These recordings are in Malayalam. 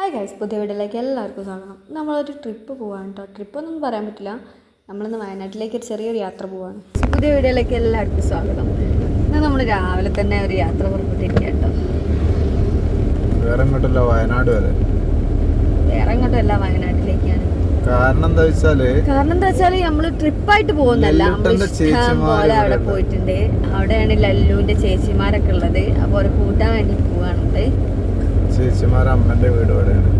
ഹായ് ഗൈസ് പുതിയ വീട്ടിലേക്ക് എല്ലാവർക്കും സ്വാഗതം. നമ്മളൊരു ട്രിപ്പ് പോവാണ് കേട്ടോ ട്രിപ്പൊന്നും പറയാൻ പറ്റില്ല. നമ്മളിന്ന് വയനാട്ടിലേക്ക് ഒരു ചെറിയൊരു യാത്ര പോവാണ്. പുതിയ വീഡിയോയിലേക്ക് എല്ലാവർക്കും സ്വാഗതം. ഇന്ന് നമ്മൾ രാവിലെ തന്നെ ഒരു യാത്ര പുറപ്പെട്ടിരിക്കുക കേട്ടോ വേറെ എങ്ങോട്ടല്ല വയനാട് വരെ. വേറെ എങ്ങോട്ടല്ല വയനാട്ടിലേക്കാണ്. കാരണം എന്താ വെച്ചാൽ കാരണം എന്താ വെച്ചാൽ നമ്മൾ ട്രിപ്പായിട്ട് പോകുന്നല്ല പോലെ അവിടെ പോയിട്ടുണ്ട്. അവിടെയാണ് ലല്ലുവിന്റെ ചേച്ചിമാരൊക്കെ ഉള്ളത്. അപ്പൊ അവരെ കൂട്ടാൻ വേണ്ടി പോവാണത് ചേച്ചിമാർ അമ്മന്റെ വീട് ഇവിടെയാണ്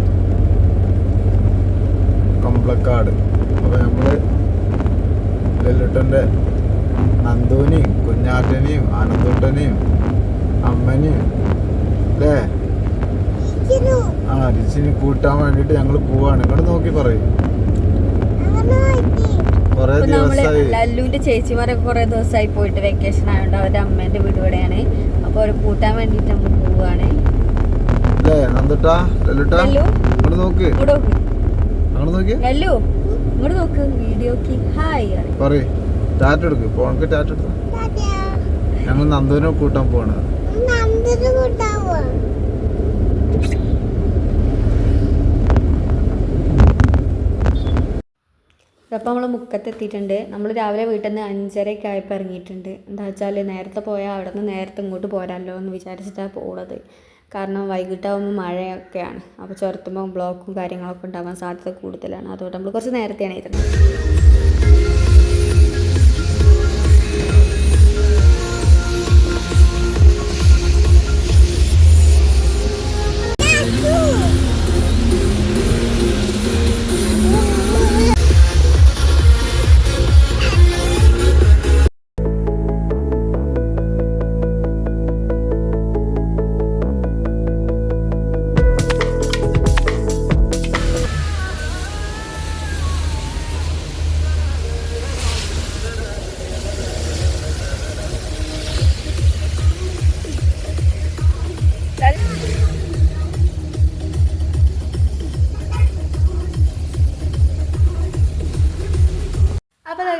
കമ്പളക്കാട്. അപ്പോൾ നമ്മൾ ലെല്ലുട്ടന്റെ നന്ദുവിനെയും കുഞ്ഞാറ്റനെയും ആനന്ദൂട്ടനെയും അമ്മനെയും അല്ലേ? ആ രിച്ചിനെ കൂട്ടാൻ വേണ്ടിട്ട് ഞങ്ങൾ പോവാണ്. ഇങ്ങോട്ട് നോക്കി പറയും. കൊറേ ദിവസമായി ലല്ലുവിന്റെ ചേച്ചിമാരൊക്കെ കുറെ ദിവസമായി പോയിട്ട് വെക്കേഷൻ ആയതുകൊണ്ട് അവരുടെ അമ്മേന്റെ വീട് ഇവിടെയാണ് അപ്പൊ അവരെ കൂട്ടാൻ വേണ്ടിട്ട് നമ്മൾ പോവാണ്. അല്ലേ നന്ദുട്ടാ? ലെല്ലുട്ടാ? ലല്ലു? ഇങ്ങോട്ട് നോക്ക്. അങ്ങോട്ട് നോക്കി. ലല്ലു ഇങ്ങോട്ട് നോക്ക്. വീഡിയോക്ക് ഹായ് പറയ്. ടാറ്റ എടുക്ക്. ഫോണക്ക് ടാറ്റ എടുത്തു? ഞങ്ങൾ നന്ദുവിനെ കൂട്ടാൻ പോവാണ്. അപ്പോൾ നമ്മൾ മുക്കത്തെത്തിയിട്ടുണ്ട്. നമ്മൾ രാവിലെ വീട്ടിൽ നിന്ന് അഞ്ചരയ്ക്ക് ആയപ്പോൾ ഇറങ്ങിയിട്ടുണ്ട്. എന്താ വെച്ചാൽ നേരത്തെ പോയാൽ അവിടെ നിന്ന് നേരത്തെ ഇങ്ങോട്ട് പോരാല്ലോ എന്ന് വിചാരിച്ചിട്ടാണ് പോണത്. കാരണം വൈകിട്ടാകുമ്പോൾ മഴയൊക്കെയാണ്. അപ്പോൾ ചുരത്തുമ്പോൾ ബ്ലോക്കും കാര്യങ്ങളൊക്കെ ഉണ്ടാവാൻ സാധ്യത കൂടുതലാണ്. അതുകൊണ്ട് നമ്മൾ കുറച്ച് നേരത്തെയാണ് ഇരുന്നത്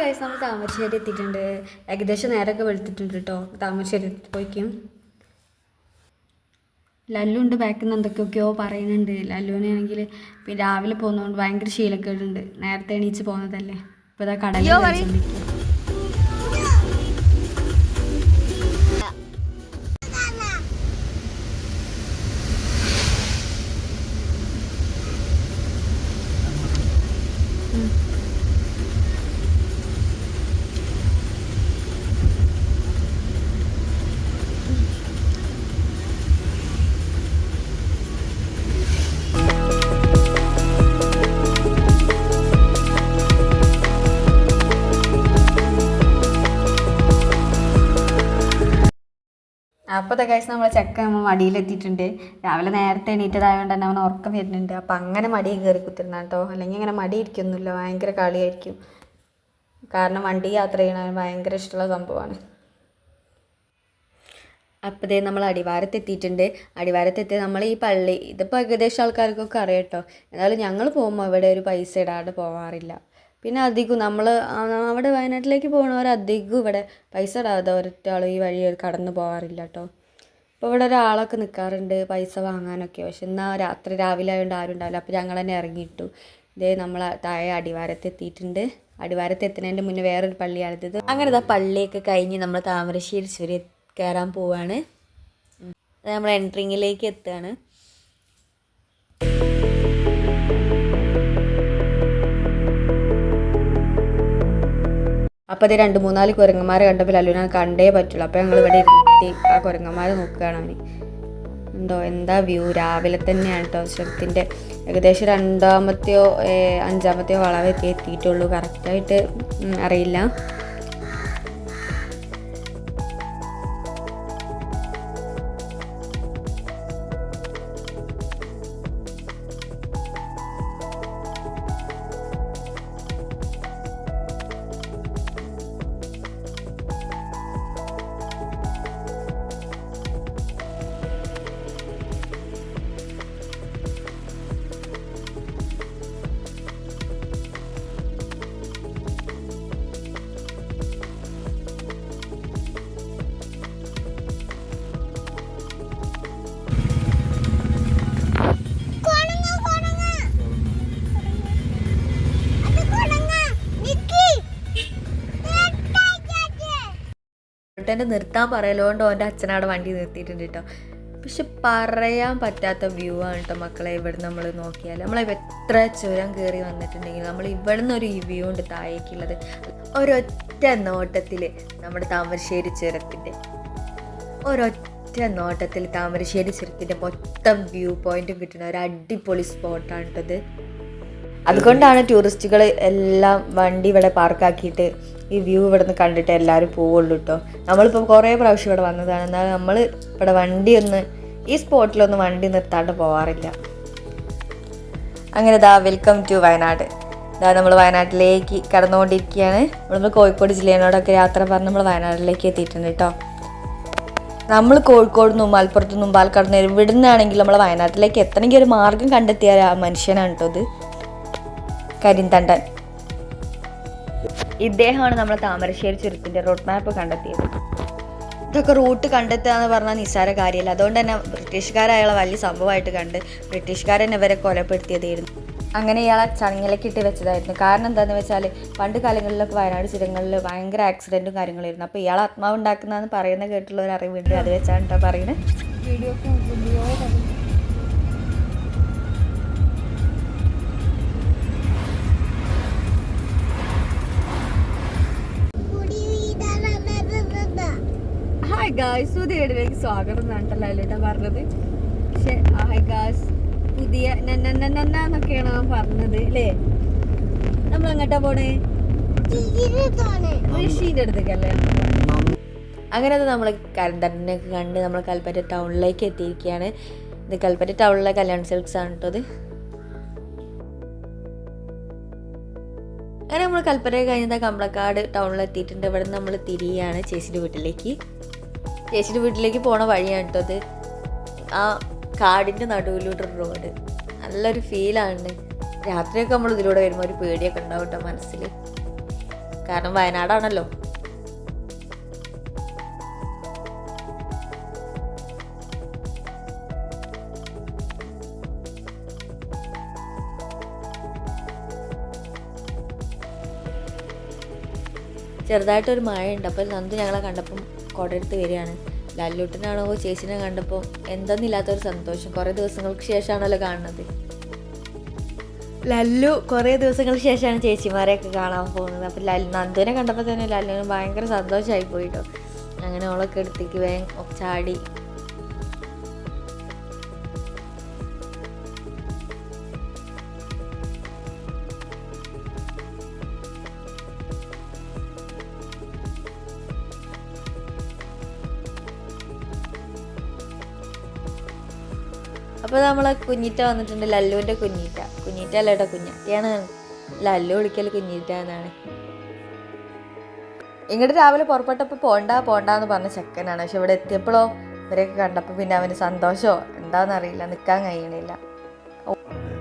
കഴിച്ച് നമ്മൾ താമരശ്ശേരി എത്തിയിട്ടുണ്ട്. ഏകദേശം നേരമൊക്കെ വെളുത്തിട്ടുണ്ട് കേട്ടോ താമരശ്ശേരി പോയിക്കും. ലല്ലുണ്ട് ബാക്കിൽ നിന്ന് എന്തൊക്കെയൊക്കെയോ പറയുന്നുണ്ട്. ലല്ലുവിനാണെങ്കിൽ പിന്നെ രാവിലെ പോകുന്നതുകൊണ്ട് ഭയങ്കര ശീലക്കേടുണ്ട്. നേരത്തെ എണീച്ച് പോകുന്നതല്ലേ. ഇപ്പോൾ ഇതാ കടലിൽ ഇതാ കഴിച്ച് നമ്മളെ ചക്ക മടിയിലെത്തിയിട്ടുണ്ട്. രാവിലെ നേരത്തെ എണീറ്റതായതുകൊണ്ട് തന്നെ അവൻ ഉറക്കം വരുന്നുണ്ട്. അപ്പം അങ്ങനെ മടി കയറി കുത്തിരുന്ന കേട്ടോ അല്ലെങ്കിൽ അങ്ങനെ മടി ഇരിക്കൊന്നുമില്ല ഭയങ്കര കളിയായിരിക്കും. കാരണം വണ്ടി യാത്ര ചെയ്യണ ഭയങ്കര ഇഷ്ടമുള്ള സംഭവമാണ്. അപ്പോൾ നമ്മൾ അടിവാരത്തെത്തിയിട്ടുണ്ട്. അടിവാരത്തെത്തി നമ്മൾ ഈ പള്ളി ഇതിപ്പോൾ ഏകദേശം ആൾക്കാർക്കൊക്കെ അറിയാം കേട്ടോ എന്നാലും ഞങ്ങൾ പോകുമ്പോൾ ഇവിടെ ഒരു പൈസ ഇടാണ്ട് പോകാറില്ല പിന്നെ അധികം നമ്മൾ അവിടെ വയനാട്ടിലേക്ക് പോകുന്നവർ അധികം ഇവിടെ പൈസ ഇടാതെ ഒരൊറ്റ ആൾ ഈ വഴി കടന്നു പോകാറില്ല കേട്ടോ ഇപ്പോൾ ഇവിടെ ഒരാളൊക്കെ നിൽക്കാറുണ്ട് പൈസ വാങ്ങാനൊക്കെ. പക്ഷെ എന്നാൽ രാത്രി രാവിലെ ആയതുകൊണ്ട് ആരും ഉണ്ടാവില്ല. അപ്പോൾ ഞങ്ങൾ തന്നെ ഇറങ്ങിയിട്ടു. ഇതേ നമ്മൾ താഴെ അടിവാരത്ത് എത്തിയിട്ടുണ്ട് അടിവാരത്ത് എത്തുന്നതിന്റെ മുന്നേ വേറൊരു പള്ളിയാണിത്. അങ്ങനെ ഇതാ പള്ളിയൊക്കെ കഴിഞ്ഞ് നമ്മൾ താമരശ്ശേരി ചുരി കയറാൻ പോവാണ്. നമ്മൾ എൻട്രിങ്ങിലേക്ക് എത്തുകയാണ്. അപ്പോൾ അത് രണ്ട് മൂന്നാൽ കുരങ്ങന്മാരെ കണ്ടപ്പോൾ ലല്ലുവിനെ കണ്ടേ പറ്റുള്ളൂ. അപ്പോൾ ഞങ്ങൾ ഇവിടെ ഇരുത്തി ആ കുരങ്ങന്മാരെ നോക്കുകയാണ് അവന്. എന്തോ എന്താ വ്യൂ? രാവിലെ തന്നെയാണ് കേട്ടോ ശബ്ദത്തിന്റെ ഏകദേശം രണ്ടാമത്തെയോ അഞ്ചാമത്തെയോ വളവൊക്കെ എത്തിയിട്ടുള്ളൂ. കറക്റ്റായിട്ട് അറിയില്ല. ലല്ലുട്ടന്റെ നിർത്താൻ പറയലോണ്ട് ഓന്റെ അച്ഛനവിടെ വണ്ടി നിർത്തിയിട്ടുണ്ട് കേട്ടോ. പക്ഷെ പറയാൻ പറ്റാത്ത വ്യൂ ആണ് കേട്ടോ മക്കളെ ഇവിടെ നമ്മൾ നോക്കിയാൽ നമ്മൾ എത്ര ചുരം കയറി വന്നിട്ടുണ്ടെങ്കിൽ നമ്മൾ ഇവിടെ നിന്ന് ഒരു വ്യൂ ഉണ്ട് താഴേക്കുള്ളത്. ഒരൊറ്റ നോട്ടത്തിൽ നമ്മുടെ താമരശ്ശേരി ചുരത്തിന്റെ ഒരൊറ്റ നോട്ടത്തിൽ താമരശ്ശേരി ചുരത്തിന്റെ മൊത്തം വ്യൂ പോയിന്റും കിട്ടുന്ന ഒരു അടിപൊളി സ്പോട്ടാണ് കേട്ടത് അതുകൊണ്ടാണ് ടൂറിസ്റ്റുകൾ എല്ലാം വണ്ടി ഇവിടെ പാർക്കാക്കിയിട്ട് ഈ വ്യൂ ഇവിടെ നിന്ന് കണ്ടിട്ട് എല്ലാവരും പോവുള്ളൂ കേട്ടോ നമ്മളിപ്പോൾ കുറേ പ്രാവശ്യം ഇവിടെ വന്നതാണ്. എന്നാൽ നമ്മൾ ഇവിടെ വണ്ടി ഒന്ന് ഈ സ്പോട്ടിലൊന്നും വണ്ടി നിർത്താണ്ട് പോവാറില്ല. അങ്ങനെ ദാ വെൽക്കം ടു വയനാട്. ഇതാ നമ്മൾ വയനാട്ടിലേക്ക് കടന്നുകൊണ്ടിരിക്കുകയാണ്. നമ്മൾ കോഴിക്കോട് ജില്ലയോടൊക്കെ യാത്ര പറഞ്ഞ് നമ്മൾ വയനാട്ടിലേക്ക് എത്തിയിട്ടുണ്ട് കേട്ടോ നമ്മൾ കോഴിക്കോട് നിന്നും മലപ്പുറത്തു നിന്നും പാലക്കാട് നിന്ന് ഇവിടെ നിന്നാണെങ്കിൽ നമ്മൾ വയനാട്ടിലേക്ക് എത്തണമെങ്കിൽ ഒരു മാർഗം കണ്ടെത്തിയ മനുഷ്യനാണ് കേട്ടോ ഇത്. കരിന്തണ്ടൻ. ഇദ്ദേഹമാണ് നമ്മൾ താമരശ്ശേരി ചുരത്തിന്റെ റോഡ് മാപ്പ് കണ്ടെത്തിയത്. ഇതൊക്കെ റൂട്ട് കണ്ടെത്തുക എന്ന് പറഞ്ഞാൽ നിസ്സാര കാര്യമല്ല. അതുകൊണ്ട് തന്നെ ബ്രിട്ടീഷുകാരയാളെ വലിയ സംഭവമായിട്ട് കണ്ട് ബ്രിട്ടീഷുകാരൻ ഇവരെ കൊലപ്പെടുത്തിയതായിരുന്നു. അങ്ങനെ ഇയാളെ ചടങ്ങിലേക്ക് ഇട്ട് വെച്ചതായിരുന്നു. കാരണം എന്താണെന്ന് വെച്ചാൽ പണ്ട് കാലങ്ങളിലൊക്കെ വയനാട് ചുരങ്ങളിൽ ഭയങ്കര ആക്സിഡന്റും കാര്യങ്ങളായിരുന്നു അപ്പോൾ ഇയാൾ ആത്മാവ് ഉണ്ടാക്കുന്നതെന്ന് പറയുന്ന കേട്ടുള്ള ഒരു അറിവുണ്ട് അത് വെച്ചാണ് കേട്ടോ പറയുന്നത്. ഹായ് ഗായ്സ് പുതിയ വീഡിയോയിലേക്ക് സ്വാഗതം എന്നാണ് അല്ലേട്ടാ പറഞ്ഞത്. പക്ഷെ ഹായ് ഗായ്സ് പുതിയ നന്നൊക്കെയാണ് പറഞ്ഞത് അല്ലേ? നമ്മൾ എങ്ങോട്ടാ പോണേ ഋഷിന്റെ അടുത്തേക്കല്ലേ അങ്ങനെ അത് നമ്മൾ കരന്തരനൊക്കെ കണ്ട് നമ്മൾ കൽപ്പറ്റ ടൗണിലേക്ക് എത്തിയിരിക്കുകയാണ്. ഇത് കൽപ്പറ്റ ടൗണിലെ കല്യാൺ സിൽക്സ് ആണ് കേട്ടോ അങ്ങനെ നമ്മൾ കൽപ്പറ്റ കഴിഞ്ഞാൽ കമ്പളക്കാട് ടൗണിൽ എത്തിയിട്ടുണ്ട് ഇവിടെ നമ്മൾ തിരിയാണ് ചേച്ചിയുടെ വീട്ടിലേക്ക്. ചേച്ചിയുടെ വീട്ടിലേക്ക് പോണ വഴിയാണ് കേട്ടോ അത്. ആ കാടിന്റെ നടുവിലൂടെ റോഡ് നല്ലൊരു ഫീലാണ് രാത്രിയൊക്കെ നമ്മൾ ഇതിലൂടെ വരുമ്പോൾ ഒരു പേടിയൊക്കെ ഉണ്ടാവും കേട്ടോ മനസ്സിൽ കാരണം വയനാടാണല്ലോ. ചെറുതായിട്ടൊരു മഴയുണ്ട്. അപ്പോൾ നന്ദു ഞങ്ങളെ കണ്ടപ്പം കുടയെടുത്ത് വരികയാണ്. ലല്ലൂട്ടനാണോ ചേച്ചിനെ കണ്ടപ്പോൾ എന്തെന്നില്ലാത്തൊരു സന്തോഷം. കുറേ ദിവസങ്ങൾക്ക് ശേഷമാണല്ലോ കാണുന്നത്. ലല്ലു കുറേ ദിവസങ്ങൾക്ക് ശേഷമാണ് ചേച്ചിമാരെയൊക്കെ കാണാൻ പോകുന്നത്. അപ്പോൾ ലൽ നന്ദുവിനെ കണ്ടപ്പോൾ തന്നെ ലല്ലുവിന് ഭയങ്കര സന്തോഷമായി പോയിട്ടോ. അങ്ങനെ ഓളൊക്കെ എടുത്തേക്ക് വേഗം ചാടി അപ്പോൾ നമ്മളെ കുഞ്ഞിറ്റ വന്നിട്ടുണ്ട് ലല്ലുവിന്റെ കുഞ്ഞിറ്റ. കുഞ്ഞിറ്റ അല്ല കേട്ടോ കുഞ്ഞിറ്റയാണ് ലല്ലു വിളിക്കൽ കുഞ്ഞിറ്റ എന്നാണ്. ഇങ്ങോട്ട് രാവിലെ പുറപ്പെട്ടപ്പോൾ പോണ്ട പോണ്ട എന്ന് പറഞ്ഞ ചെക്കനാണ്. പക്ഷെ ഇവിടെ എത്തിയപ്പോഴോ ഇവരെയൊക്കെ കണ്ടപ്പോൾ പിന്നെ അവന് സന്തോഷമോ എന്താണെന്നറിയില്ല നിൽക്കാൻ കഴിയണില്ല.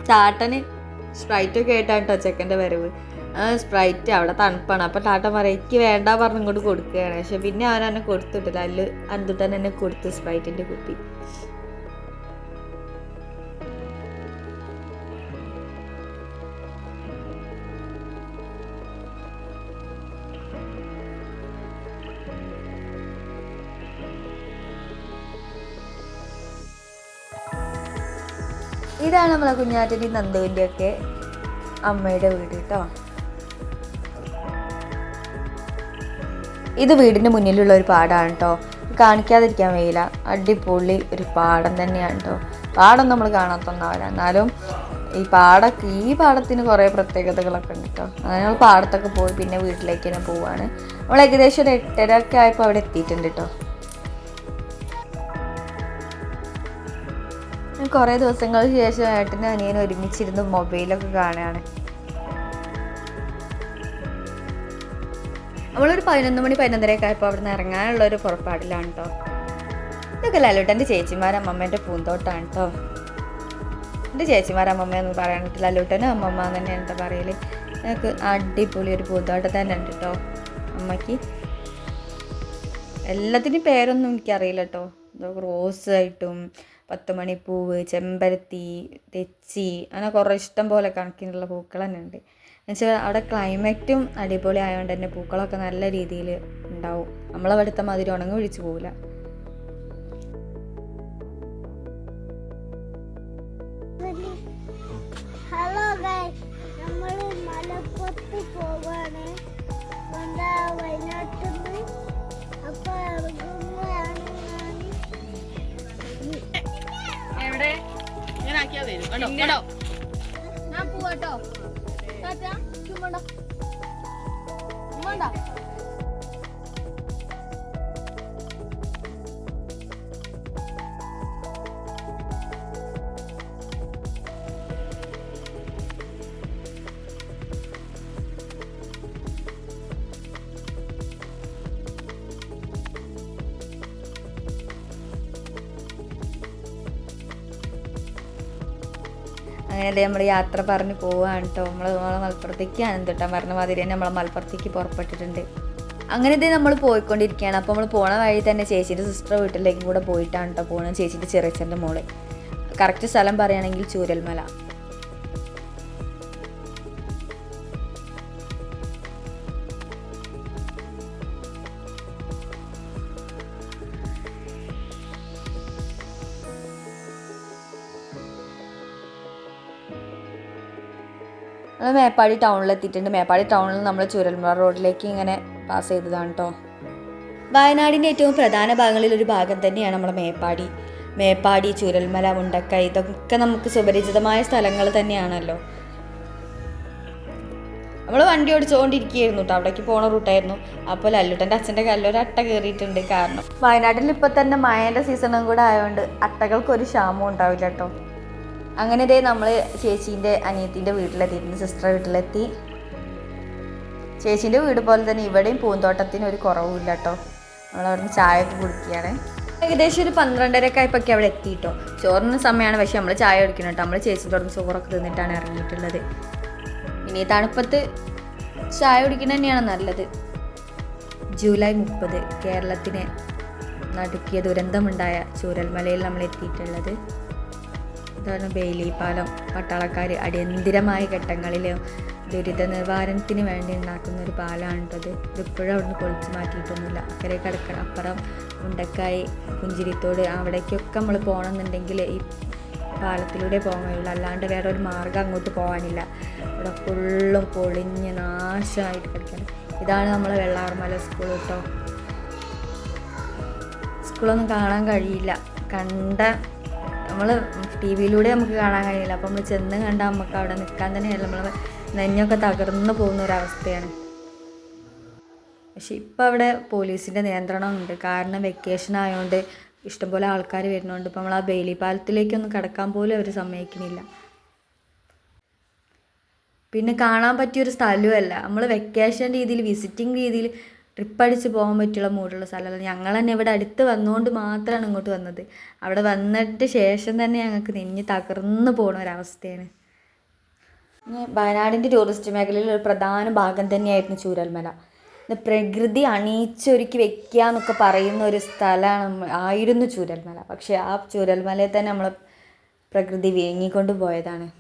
സ്പ്രൈറ്റ് സ്പ്രൈറ്റൊക്കെ ആയിട്ടാണ് കേട്ടോ ചെക്കന്റെ വരവ്. സ്പ്രൈറ്റ് അവിടെ തണുപ്പാണ്. അപ്പോൾ ടാട്ടൻ പറയും എനിക്ക് വേണ്ട പറഞ്ഞ് ഇങ്ങോട്ട് കൊടുക്കുകയാണ്. പക്ഷെ പിന്നെ അവൻ എന്നെ കൊടുത്തിട്ടില്ല. അല്ല് അന്തുട്ടൻ എന്നെ കൊടുത്തു സ്പ്രൈറ്റിന്റെ കുപ്പി. ഇതാണ് നമ്മളെ കുഞ്ഞാറ്റന്റെയും നന്ദുവിന്റെ ഒക്കെ അമ്മയുടെ വീട് കേട്ടോ. ഇത് വീടിന്റെ മുന്നിലുള്ള ഒരു പാടാണ് കേട്ടോ. കാണിക്കാതിരിക്കാൻ വയ്യില്ല അടിപൊളി ഒരു പാടം തന്നെയാണ് കേട്ടോ. പാടം നമ്മൾ കാണാത്തൊന്നാവില്ല എന്നാലും ഈ പാടൊക്കെ ഈ പാടത്തിന് കുറേ പ്രത്യേകതകളൊക്കെ ഉണ്ട് കേട്ടോ. അങ്ങനെ ഞങ്ങൾ പാടത്തൊക്കെ പോയി പിന്നെ വീട്ടിലേക്ക് തന്നെ പോവാണ്. നമ്മൾ ഏകദേശം ഒരു എട്ടര ഒക്കെ ആയപ്പോൾ അവിടെ എത്തിയിട്ടുണ്ട് കേട്ടോ. കുറേ ദിവസങ്ങൾക്ക് ശേഷം ഏട്ടനും അനിയനും ഒരുമിച്ചിരുന്ന് മൊബൈലൊക്കെ കാണുകയാണ്. നമ്മളൊരു പതിനൊന്ന് മണി പതിനൊന്നരയൊക്കെ ആയപ്പോൾ അവിടെ നിന്ന് ഇറങ്ങാനുള്ള ഒരു പുറപ്പാടിലാണ് കേട്ടോ ഇതൊക്കെ ലല്ലുട്ടന്റെ ചേച്ചിമാർ അമ്മമ്മേന്റെ പൂന്തോട്ടാണ് കേട്ടോ എന്റെ ചേച്ചിമാർ അമ്മമ്മ എന്ന് പറയാനിട്ട് ലല്ലുട്ടനും അമ്മമ്മ എന്ന് തന്നെയാണ് കേട്ടോ പറയൽ ഞങ്ങൾക്ക് അടിപൊളി ഒരു പൂന്തോട്ടം തന്നെ ഉണ്ട് കേട്ടോ അമ്മയ്ക്ക്. എല്ലാത്തിനും പേരൊന്നും എനിക്കറിയില്ല കേട്ടോ റോസ് ആയിട്ടും പത്ത് മണിപ്പൂവ് ചെമ്പരത്തി തെച്ചി അങ്ങനെ കുറേ ഇഷ്ടം പോലെ കണക്കിനുള്ള പൂക്കൾ തന്നെ ഉണ്ട്. എന്നുവെച്ചാൽ അവിടെ ക്ലൈമറ്റും അടിപൊളി ആയതുകൊണ്ട് തന്നെ പൂക്കളൊക്കെ നല്ല രീതിയിൽ ഉണ്ടാവും. നമ്മളവിടുത്തെ മാതിരി ഉണങ്ങി ഒഴിച്ചു പോവില്ല. ഹലോ നമ്മൾ മലപ്പുറത്ത് പോവാണ്. വയനാട്ടിൽ നിന്ന് അപ്പൊ വരും. കേട്ടോ കേട്ടോ ഞാൻ പോവാട്ടോ. ടാറ്റാ ചുമ്മാ ഉമ്മണ്ടാ അങ്ങനെ നമ്മൾ യാത്ര പറഞ്ഞ് പോവുകയാണ് കേട്ടോ നമ്മൾ നമ്മളെ മലപ്പുറത്തേക്ക് അനന്തട്ടം പറഞ്ഞ മാതിരി തന്നെ നമ്മളെ മലപ്പുറത്തേക്ക് പുറപ്പെട്ടിട്ടുണ്ട്. അങ്ങനെ ഇതേ നമ്മൾ പോയിക്കൊണ്ടിരിക്കുകയാണ് അപ്പോൾ നമ്മൾ പോണ വഴി തന്നെ ചേച്ചീന്റെ സിസ്റ്റർ വീട്ടിലേക്കും കൂടെ പോയിട്ടാണ് കേട്ടോ പോകുന്നത് ചേച്ചീന്റെ ചെറിയച്ഛന്റെ മോൾ. കറക്റ്റ് സ്ഥലം പറയുകയാണെങ്കിൽ ചൂരൽമല. നമ്മൾ മേപ്പാടി ടൗണിൽ എത്തിയിട്ടുണ്ട്. മേപ്പാടി ടൗണിൽ നമ്മൾ ചുരൽമല റോഡിലേക്ക് ഇങ്ങനെ പാസ് ചെയ്തതാണ് കേട്ടോ വയനാടിന്റെ ഏറ്റവും പ്രധാന ഭാഗങ്ങളിൽ ഒരു ഭാഗം തന്നെയാണ് നമ്മുടെ മേപ്പാടി. മേപ്പാടി ചുരൽമല മുണ്ടക്കൈ ഇതൊക്കെ നമുക്ക് സുപരിചിതമായ സ്ഥലങ്ങൾ തന്നെയാണല്ലോ. നമ്മൾ വണ്ടി ഓടിച്ചുകൊണ്ടിരിക്കുകയായിരുന്നു കേട്ടോ അവിടേക്ക് പോണ റൂട്ടായിരുന്നു അപ്പോൾ ലല്ലുട്ടന്റെ അച്ഛന്റെ കല്ലൊരു അട്ട കയറിയിട്ടുണ്ട് കാരണം വയനാട്ടിൽ ഇപ്പോൾ തന്നെ മഴേന്റെ സീസണും കൂടെ ആയതുകൊണ്ട് അട്ടകൾക്ക് ഒരു ക്ഷാമവും ഉണ്ടാവില്ല കേട്ടോ അങ്ങനെ ദേ നമ്മൾ ചേച്ചീന്റെ അനിയത്തിന്റെ വീട്ടിലെത്തിയിട്ടുണ്ട് സിസ്റ്റർ വീട്ടിലെത്തി. ചേച്ചീന്റെ വീട് പോലെ തന്നെ ഇവിടെയും പൂന്തോട്ടത്തിന് ഒരു കുറവുമില്ല കേട്ടോ നമ്മളവിടുന്ന് ചായ ഒക്കെ കുടിക്കുകയാണ്. ഏകദേശം ഒരു പന്ത്രണ്ടരക്കെ ആയപ്പോൾ അവിടെ എത്തിയിട്ടോ ചോറിന് സമയമാണ് പക്ഷെ നമ്മൾ ചായ കുടിക്കണം കേട്ടോ നമ്മൾ ചേച്ചിന്റെ തുടർന്ന് ചോറൊക്കെ തിന്നിട്ടാണ് ഇറങ്ങിയിട്ടുള്ളത്. ഇനി തണുപ്പത്ത് ചായ കുടിക്കുന്നത് തന്നെയാണ് നല്ലത്. ജൂലൈ മുപ്പത് കേരളത്തിന് നടുക്കിയ ദുരന്തമുണ്ടായ ചൂരൽമലയിൽ നമ്മൾ എത്തിയിട്ടുള്ളത് ഇതാണ് ബെയിലി പാലം പട്ടാളക്കാർ അടിയന്തിരമായ ഘട്ടങ്ങളിൽ ദുരിത നിവാരണത്തിന് വേണ്ടി ഉണ്ടാക്കുന്ന ഒരു പാലമാണ് കേട്ടത് ഇതിപ്പോഴും അവിടുന്ന് പൊളിച്ചു മാറ്റിയിട്ടൊന്നുമില്ല. അക്കരെ കിടക്കണം അപ്പുറം ഉണ്ടക്കായി പുഞ്ചിരിത്തോട് അവിടേക്കൊക്കെ നമ്മൾ പോകണമെന്നുണ്ടെങ്കിൽ ഈ പാലത്തിലൂടെ പോകാൻ അല്ലാണ്ട് വേറെ ഒരു മാർഗം അങ്ങോട്ട് പോകാനില്ല. ഇവിടെ ഫുള്ളും പൊളിഞ്ഞ് നാശമായിട്ട് കിടക്കണം. ഇതാണ് നമ്മളെ വെള്ളാർമല സ്കൂൾ കേട്ടോ സ്കൂളൊന്നും കാണാൻ കഴിയില്ല. കണ്ട നമ്മൾ ടി വിയിലൂടെ നമുക്ക് കാണാൻ കഴിയില്ല. അപ്പോൾ നമ്മൾ ചെന്ന് കണ്ടാൽ നമുക്ക് അവിടെ നിൽക്കാൻ തന്നെയല്ല നമ്മൾ നെഞ്ഞൊക്കെ തകർന്നു പോകുന്ന ഒരവസ്ഥയാണ് പക്ഷെ ഇപ്പം അവിടെ പോലീസിന്റെ നിയന്ത്രണമുണ്ട് കാരണം വെക്കേഷൻ ആയതുകൊണ്ട് ഇഷ്ടംപോലെ ആൾക്കാർ വരുന്നുണ്ട് ഇപ്പം നമ്മൾ ആ ബെയിലി പാലത്തിലേക്കൊന്നും കിടക്കാൻ പോലും അവർ സമ്മതിക്കുന്നില്ല. പിന്നെ കാണാൻ പറ്റിയൊരു സ്ഥലമല്ല നമ്മൾ വെക്കേഷൻ രീതിയിൽ വിസിറ്റിംഗ് രീതിയിൽ ട്രിപ്പ് അടിച്ച് പോകാൻ പറ്റുള്ള മൂടുള്ള സ്ഥലമല്ല. ഞങ്ങൾ തന്നെ ഇവിടെ അടുത്ത് വന്നുകൊണ്ട് മാത്രമാണ് ഇങ്ങോട്ട് വന്നത്. അവിടെ വന്നിട്ട് ശേഷം തന്നെ ഞങ്ങൾക്ക് നെഞ്ഞ് തകർന്നു പോണ ഒരവസ്ഥയാണ്. ഇനി വയനാടിന്റെ ടൂറിസ്റ്റ് മേഖലയിൽ ഒരു പ്രധാന ഭാഗം തന്നെയായിരുന്നു ചൂരൽമല. പ്രകൃതി അണിയിച്ചൊരുക്കി വെക്കുക എന്നൊക്കെ പറയുന്ന ഒരു സ്ഥലമാണ് ആയിരുന്നു ചൂരൽമല. പക്ഷേ ആ ചൂരൽമലയെ തന്നെ നമ്മൾ പ്രകൃതി വേങ്ങിക്കൊണ്ട് പോയതാണ്.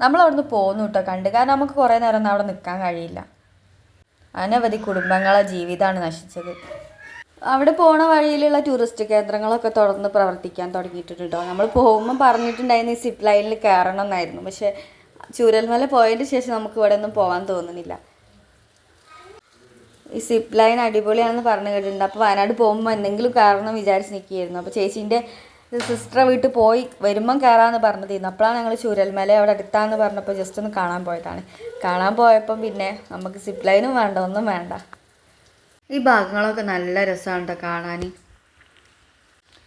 നമ്മൾ അവിടുന്ന് പോന്നു കേട്ടോ കണ്ട്. കാരണം നമുക്ക് കുറേ നേരം അവിടെ നിൽക്കാൻ കഴിയില്ല. അനവധി കുടുംബങ്ങളെ ജീവിതമാണ് നശിച്ചത്. അവിടെ പോണ വഴിയിലുള്ള ടൂറിസ്റ്റ് കേന്ദ്രങ്ങളൊക്കെ തുറന്ന് പ്രവർത്തിക്കാൻ തുടങ്ങിയിട്ടുണ്ട് നമ്മൾ പോകുമ്പോൾ പറഞ്ഞിട്ടുണ്ടായിരുന്നു ഈ സിപ്പ് ലൈനിൽ കയറണം എന്നായിരുന്നു പക്ഷേ ചൂരൽമല പോയതിന് ശേഷം നമുക്ക് ഇവിടെ ഒന്നും പോകാൻ തോന്നുന്നില്ല. ഈ സിപ്പ് ലൈൻ അടിപൊളിയാണെന്ന് പറഞ്ഞു കേട്ടിട്ടുണ്ട്. അപ്പോൾ വയനാട് പോകുമ്പോൾ എന്തെങ്കിലും കാരണം വിചാരിച്ച് നിൽക്കുകയായിരുന്നു. അപ്പോൾ ചേച്ചീന്റെ സിസ്റ്ററെ വീട്ടിൽ പോയി വരുമ്പം കയറാമെന്ന് പറഞ്ഞതായിരുന്നു അപ്പോഴാണ് ഞങ്ങൾ ചൂരൽമല അവിടെ അടുത്താന്ന് പറഞ്ഞപ്പോൾ ജസ്റ്റ് ഒന്ന് കാണാൻ പോയതാണ്. കാണാൻ പോയപ്പം പിന്നെ നമുക്ക് സിപ്പ് ലൈനും വേണ്ട ഒന്നും വേണ്ട. ഈ ഭാഗങ്ങളൊക്കെ നല്ല രസമാണ് കേട്ടോ കാണാൻ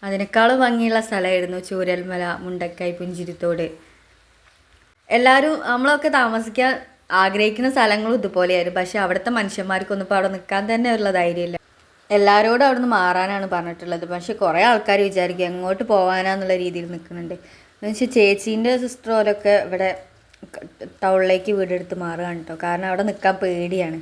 അതിനേക്കാളും ഭംഗിയുള്ള സ്ഥലമായിരുന്നു ചൂരൽമല മുണ്ടക്കൈ പുഞ്ചിരിത്തോട്. എല്ലാവരും നമ്മളൊക്കെ താമസിക്കാൻ ആഗ്രഹിക്കുന്ന സ്ഥലങ്ങളും ഇതുപോലെയായിരുന്നു. പക്ഷെ അവിടുത്തെ മനുഷ്യന്മാർക്കൊന്നും ഇപ്പോൾ അവിടെ നിൽക്കാൻ തന്നെ ഉള്ള ധൈര്യമില്ല. എല്ലാവരോടും അവിടുന്ന് മാറാനാണ് പറഞ്ഞിട്ടുള്ളത്. പക്ഷേ കുറേ ആൾക്കാർ വിചാരിക്കും എങ്ങോട്ട് പോകാനാന്നുള്ള രീതിയിൽ നിൽക്കുന്നുണ്ട് എന്നുവെച്ചാൽ ചേച്ചീന്റെ സിസ്റ്റർ ഓരൊക്കെ ഇവിടെ ടൗണിലേക്ക് വീടെടുത്ത് മാറുകയാണ് കേട്ടോ കാരണം അവിടെ നിൽക്കാൻ പേടിയാണ്.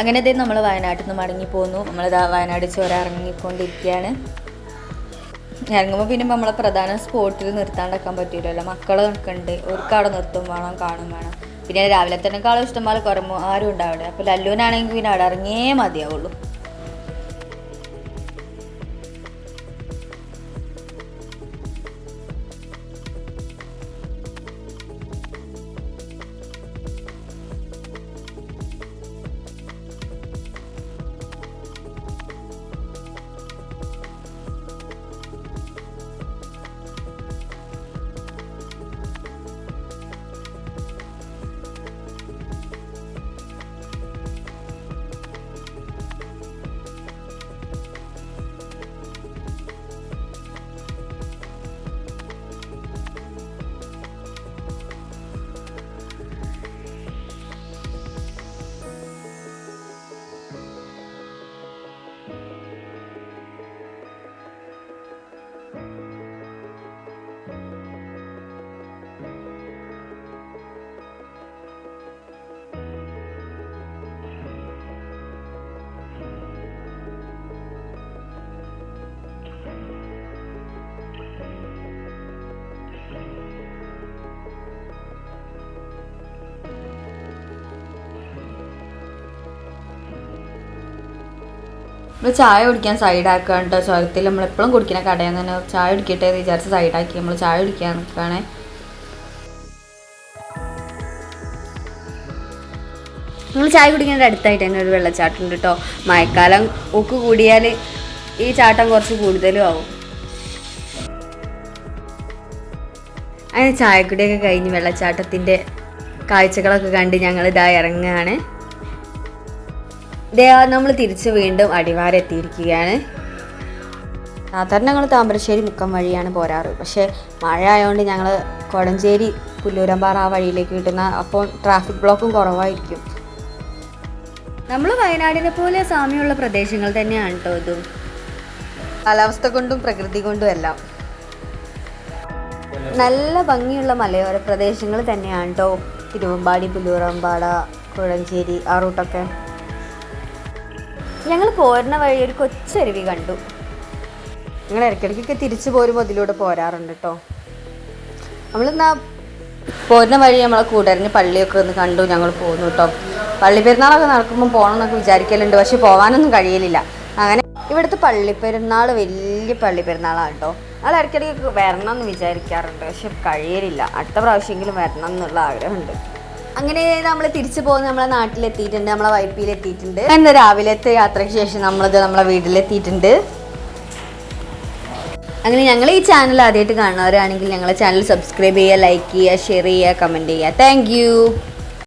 അങ്ങനെ തന്നെ നമ്മൾ വയനാട്ടിൽ നിന്ന് മടങ്ങി പോന്നു നമ്മളിതാ വയനാട് ചോര ഇറങ്ങിക്കൊണ്ടിരിക്കുകയാണ് ഇറങ്ങുമ്പോൾ പിന്നെ നമ്മളെ പ്രധാന സ്പോട്ടിൽ നിർത്താണ്ടാക്കാൻ പറ്റില്ലല്ലോ മക്കൾ നിൽക്കുന്നുണ്ട് അവർക്ക് അവിടെ നിർത്തും വേണം കാണും വേണം. പിന്നെ രാവിലെ തന്നെ കാളും ഇഷ്ടംപോലെ കുറമോ ആരും ഉണ്ടാവിടെ അപ്പോൾ ലല്ലുവിനാണെങ്കിൽ പിന്നെ അവിടെ ഇറങ്ങിയേ മതിയാവുള്ളൂ. നമ്മൾ ചായ കുടിക്കാൻ സൈഡാക്കുക കേട്ടോ ചോരത്തിൽ നമ്മൾ എപ്പോഴും കുടിക്കുന്ന കടയിൽ നിന്ന് ചായ കുടിക്കട്ടെ എന്ന് വിചാരിച്ച് സൈഡാക്കി. നമ്മൾ ചായ കുടിക്കാൻ നിൽക്കുകയാണേ നമ്മൾ ചായ കുടിക്കേണ്ട അടുത്തായിട്ട് തന്നെ ഒരു വെള്ളച്ചാട്ടം ഉണ്ട് കേട്ടോ മഴക്കാലം ഒക്ക് കൂടിയാൽ ഈ ചാട്ടം കുറച്ച് കൂടുതലും ആവും. അങ്ങനെ ചായക്കുടിയൊക്കെ കഴിഞ്ഞ് വെള്ളച്ചാട്ടത്തിന്റെ കാഴ്ചകളൊക്കെ കണ്ട് ഞങ്ങൾ ഇതാ ഇറങ്ങുകയാണ്. നമ്മൾ തിരിച്ച് വീണ്ടും അടിവാരം എത്തിയിരിക്കുകയാണ്. സാധാരണ ഞങ്ങൾ താമരശ്ശേരി മുക്കം വഴിയാണ് പോരാറ്. പക്ഷേ മഴ ആയതുകൊണ്ട് ഞങ്ങൾ കൊടഞ്ചേരി പുല്ലൂരമ്പാറ ആ വഴിയിലേക്ക് കിട്ടുന്ന അപ്പോൾ ട്രാഫിക് ബ്ലോക്കും കുറവായിരിക്കും. നമ്മൾ വയനാടിനെ പോലെ സാമ്യമുള്ള പ്രദേശങ്ങൾ തന്നെയാണ് കേട്ടോ ഇതും. കാലാവസ്ഥ കൊണ്ടും പ്രകൃതി കൊണ്ടും എല്ലാം. നല്ല ഭംഗിയുള്ള മലയോര പ്രദേശങ്ങൾ തന്നെയാണ് കേട്ടോ തിരുവമ്പാടി പുല്ലൂരമ്പാട കുഴഞ്ചേരി ആ റൂട്ടൊക്കെ. ഞങ്ങൾ പോരുന്ന വഴി ഒരു കൊച്ചരുവി കണ്ടു. ഞങ്ങൾ ഇടയ്ക്കിടയ്ക്കൊക്കെ തിരിച്ചു പോരുമ്പോൾ അതിലൂടെ പോരാറുണ്ട് കേട്ടോ നമ്മളിന്നാ പോരുന്ന വഴി നമ്മളെ കൂടരഞ്ഞ് പള്ളിയൊക്കെ ഒന്ന് കണ്ടു ഞങ്ങൾ പോന്നു കേട്ടോ പള്ളി പെരുന്നാളൊക്കെ നടക്കുമ്പോൾ പോകണം എന്നൊക്കെ വിചാരിക്കലുണ്ട് പക്ഷെ പോകാനൊന്നും കഴിയലില്ല. അങ്ങനെ ഇവിടുത്തെ പള്ളി പെരുന്നാൾ വലിയ പള്ളി പെരുന്നാളാണ് കേട്ടോ ഞങ്ങൾ ഇടയ്ക്കിടയ്ക്ക് വരണം എന്ന് വിചാരിക്കാറുണ്ട് പക്ഷെ കഴിയലില്ല. അടുത്ത പ്രാവശ്യമെങ്കിലും വരണം എന്നുള്ള ആഗ്രഹമുണ്ട്. അങ്ങനെ നമ്മൾ തിരിച്ചു പോകുന്ന നമ്മളെ നാട്ടിലെത്തിയിട്ടുണ്ട് നമ്മളെ വൈപ്പിയിലെത്തിയിട്ടുണ്ട്. ഇന്ന് രാവിലത്തെ യാത്രയ്ക്ക് ശേഷം നമ്മളത് നമ്മളെ വീട്ടിലെത്തിയിട്ടുണ്ട്. അങ്ങനെ ഞങ്ങൾ ഈ ചാനൽ ആദ്യമായിട്ട് കാണുന്നവരാണെങ്കിൽ ഞങ്ങളെ ചാനൽ സബ്സ്ക്രൈബ് ചെയ്യുക ലൈക്ക് ചെയ്യുക ഷെയർ ചെയ്യുക കമന്റ് ചെയ്യുക. താങ്ക്